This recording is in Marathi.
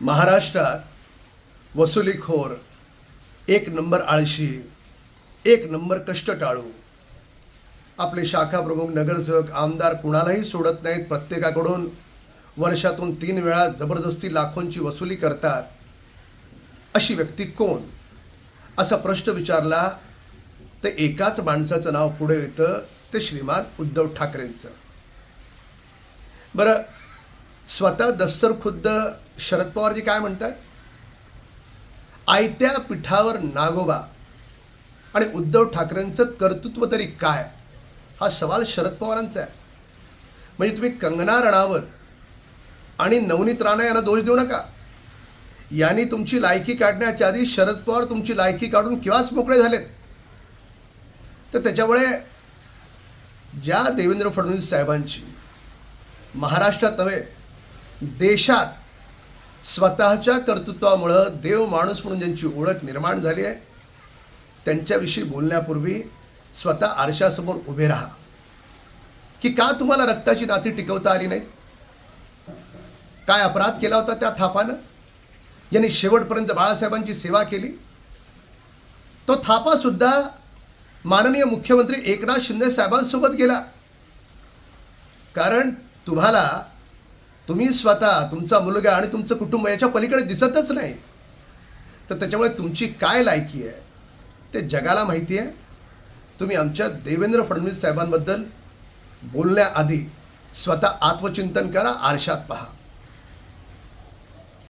महाराष्ट्रात वसुलीखोर एक नंबर आळशी एक नंबर कष्ट टाळू आपले शाखा प्रमुख नगरसेवक आमदार कुणालाही सोडत नाहीत. प्रत्येकाकडून वर्षातून तीन वेळा जबरदस्ती लाखोंची वसुली करतात. अशी व्यक्ती कोण? असा प्रश्न विचारला तर एकाच माणसाचं नाव पुढे येतं ते श्रीमान उद्धव ठाकरेंचं. बरं स्वतः दस्तर खुद्द शरद पवारजी काय म्हणतात? आयत्या पिठावर नागोबा आणि उद्धव ठाकरेंचं कर्तृत्व तरी काय? हा सवाल शरद पवारांचा आहे. म्हणजे तुम्ही कंगना रणावर आणि नवनीत राणा यांना दोष देऊ नका. यांनी तुमची लायकी काढण्याच्या आधी शरद पवार तुमची लायकी काढून केव्हाच मोकळे झालेत? तर त्याच्यामुळे ज्या देवेंद्र फडणवीस साहेबांची महाराष्ट्रात नव्हे देशात स्वतःच्या कर्तृत्वामुळं देव माणूस म्हणून ज्यांची ओळख निर्माण झाली आहे त्यांच्याविषयी बोलण्यापूर्वी स्वतः आरशासमोर उभे राहा. की का तुम्हाला रक्ताची नाती टिकवता आली नाही काय अपराध केला होता त्या थापानं? यांनी शेवटपर्यंत बाळासाहेबांची सेवा केली? तो थापासुद्धा माननीय मुख्यमंत्री एकनाथ शिंदे साहेबांसोबत गेला. कारण तुम्हाला तुम्ही स्वतः तुमचा मुलगा आणि तुमचं कुटुंब याच्या पलीकडे दिसतच नाही. तर त्याच्यामुळे तुमची काय लायकी आहे? ते जगाला माहिती आहे. तुम्ही आमच्या देवेंद्र फडणवीस साहेबांबद्दल बोलण्याआधी स्वतः आत्मचिंतन करा आरशात पहा.